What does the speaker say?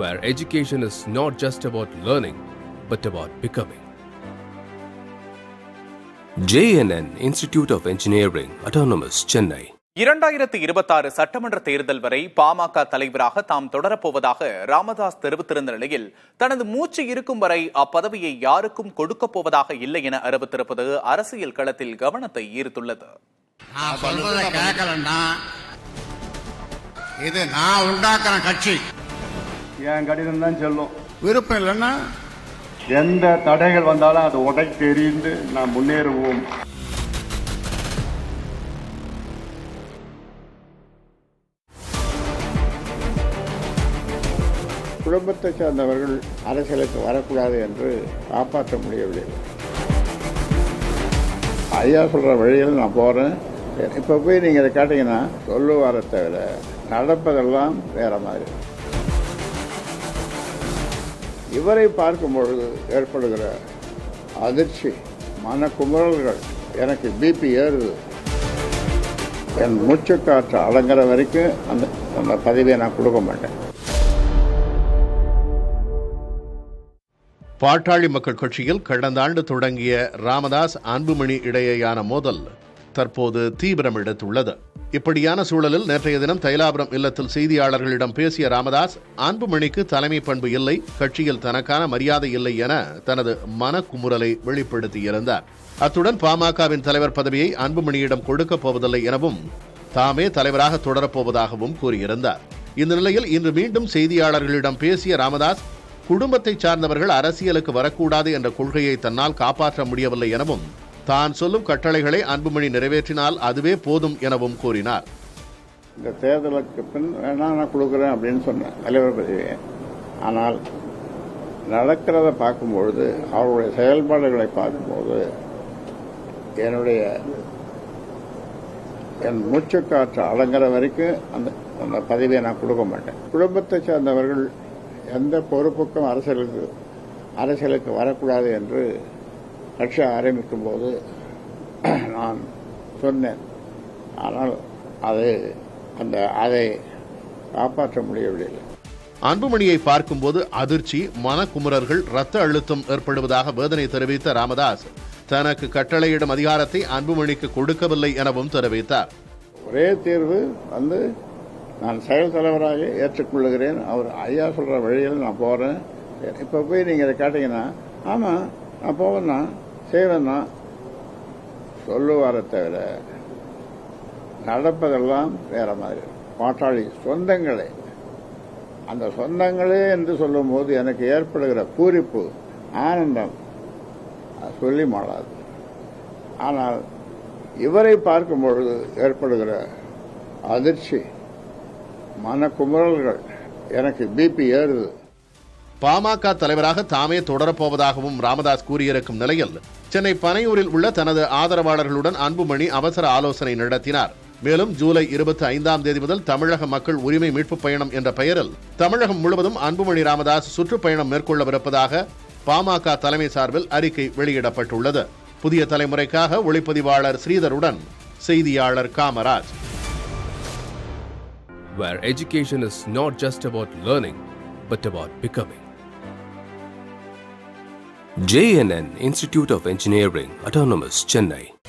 where education is not just about learning, but about becoming. JNN Institute of Engineering, Autonomous, Chennai. இரண்டாயிரத்து இருபத்தாறு சட்டமன்ற தேர்தல் வரை பாமக தலைவராக தாம் தொடரப்போவதாக ராமதாஸ் தெரிவித்திருந்த நிலையில் தனது மூச்சு இருக்கும் வரை அப்பதவியை யாருக்கும் கொடுக்கப் போவதாக இல்லை என அறிவித்திருப்பது அரசியல் களத்தில் கவனத்தை ஈர்த்துள்ளது இது நான் உண்டாக்குற கட்சி என் கடிதம் தான் சொல்லும். விருப்பம் இல்லைன்னா? எந்த தடைகள் வந்தாலும் அதை உடை தெரிந்து நாம் முன்னேறுவோம். குடும்பத்தைச் சேர்ந்தவர்கள் அரசியலுக்கு வரக்கூடாது என்று காப்பாற்ற முடியவில்லை. ஐயா சொல்கிற வழியில் நான் போகிறேன் இப்போ போய் நீங்கள் இதை கேட்டீங்கன்னா சொல்லுவாரை தவிர நடப்பதெல்லாம் வேற மாதிரி. இவரை பார்க்கும் பொழுது ஏற்படுகிற அதிர்ச்சி மனக்குமுறல்கள் எனக்கு பிபி ஏறுது. என் மூச்சுக்காற்று அடங்குற வரைக்கும் அந்த அந்த பதவியை நான் கொடுக்க மாட்டேன். பாட்டாளி மக்கள் கட்சியில் கடந்த ஆண்டு தொடங்கிய ராமதாஸ் அன்புமணி இடையேயான மோதல் தற்போது தீவிரம் எடுத்துள்ளது இப்படியான சூழலில் நேற்றைய தினம் தைலாபுரம் இல்லத்தில் செய்தியாளர்களிடம் பேசிய ராமதாஸ் அன்புமணிக்கு தலைமை பண்பு இல்லை கட்சியில் தனக்கான மரியாதை இல்லை என தனது மனக்குமுறலை வெளிப்படுத்தியிருந்தார் அத்துடன் பாமகவின் தலைவர் பதவியை அன்புமணியிடம் கொடுக்கப் போவதில்லை எனவும் தாமே தலைவராக தொடரப்போவதாகவும் கூறியிருந்தார். இந்த நிலையில் இன்று மீண்டும் செய்தியாளர்களிடம் பேசிய ராமதாஸ் குடும்பத்தை சார்ந்தவர்கள் அரசியலுக்கு வரக்கூடாது என்ற கொள்கையை தன்னால் காப்பாற்ற முடியவில்லை எனவும் தான் சொல்லும் கட்டளைகளை அன்புமணி நிறைவேற்றினால் அதுவே போதும் எனவும் கூறினார். இந்த தேர்தலுக்கு பின் வேணா நான் கொடுக்குறேன் அப்படின்னு சொன்னேன் தலைவர் பதவியை. ஆனால் நடக்கிறத பார்க்கும்பொழுது அவருடைய செயல்பாடுகளை பார்க்கும்போது என்னுடைய என் மூச்சுக்காற்று அடங்குற வரைக்கும் அந்த அந்த பதவியை நான் கொடுக்க மாட்டேன். குடும்பத்தை சேர்ந்தவர்கள் எந்த பொறுப்புக்கும் அரசியலுக்கு அரசியலுக்கு வரக்கூடாது என்று கட்சி ஆரம்பிக்கும் போது நான் சொன்னேன் ஆனால் அது அந்த அதை காப்பாற்ற முடியவில்லை. அன்புமணியை பார்க்கும்போது அதிர்ச்சி மனக்குமுறல்கள் இரத்த அழுத்தம் ஏற்படுவதாக வேதனை தெரிவித்த ராமதாஸ் தனக்கு கட்டளையிடும் அதிகாரத்தை அன்புமணிக்கு கொடுக்கவில்லை எனவும் தெரிவித்தார். ஒரே தீர்வு வந்து நான் செயல் தலைவராக ஏற்றுக்கொள்ளுகிறேன் அவர் ஐயா சொல்ற வழியில் நான் போறேன். இப்ப போய் நீங்க இதை கேட்டீங்கன்னா ஆமா நான் போவேன்னா செய்வேன்னா சொல்லுவார தவிர நடப்பதெல்லாம் வேற மாதிரி. பாட்டாளி சொந்தங்களே. அந்த சொந்தங்களே என்று சொல்லும்போது எனக்கு ஏற்படுகிற பூரிப்பு ஆனந்தம் சொல்லி மாளாது. ஆனால் இவரை பார்க்கும் பொழுது ஏற்படுகிற அதிர்ச்சி மனக்குமுறல்கள் எனக்கு பிபி ஏறுது. பாமக தலைவராக தாமே தொடரப்போவதாகவும் ராமதாஸ் கூறியிருக்கும் நிலையில் சென்னை பனையூரில் உள்ள தனது ஆதரவாளர்களுடன் அன்புமணி அவசர ஆலோசனை நடத்தினார். மேலும் ஜூலை இருபத்தி ஐந்தாம் தேதி முதல் தமிழக மக்கள் உரிமை மீட்பு பயணம் என்ற பெயரில் தமிழகம் முழுவதும் அன்புமணி ராமதாஸ் சுற்றுப்பயணம் மேற்கொள்ளவிருப்பதாக பாமக தலைமை சார்பில் அறிக்கை வெளியிடப்பட்டுள்ளது. புதிய தலைமுறைக்காக ஒளிப்பதிவாளர் ஸ்ரீதருடன் செய்தியாளர் Kamaraj. Where education is not just about learning, but about becoming. JNN Institute of Engineering, Autonomous, Chennai.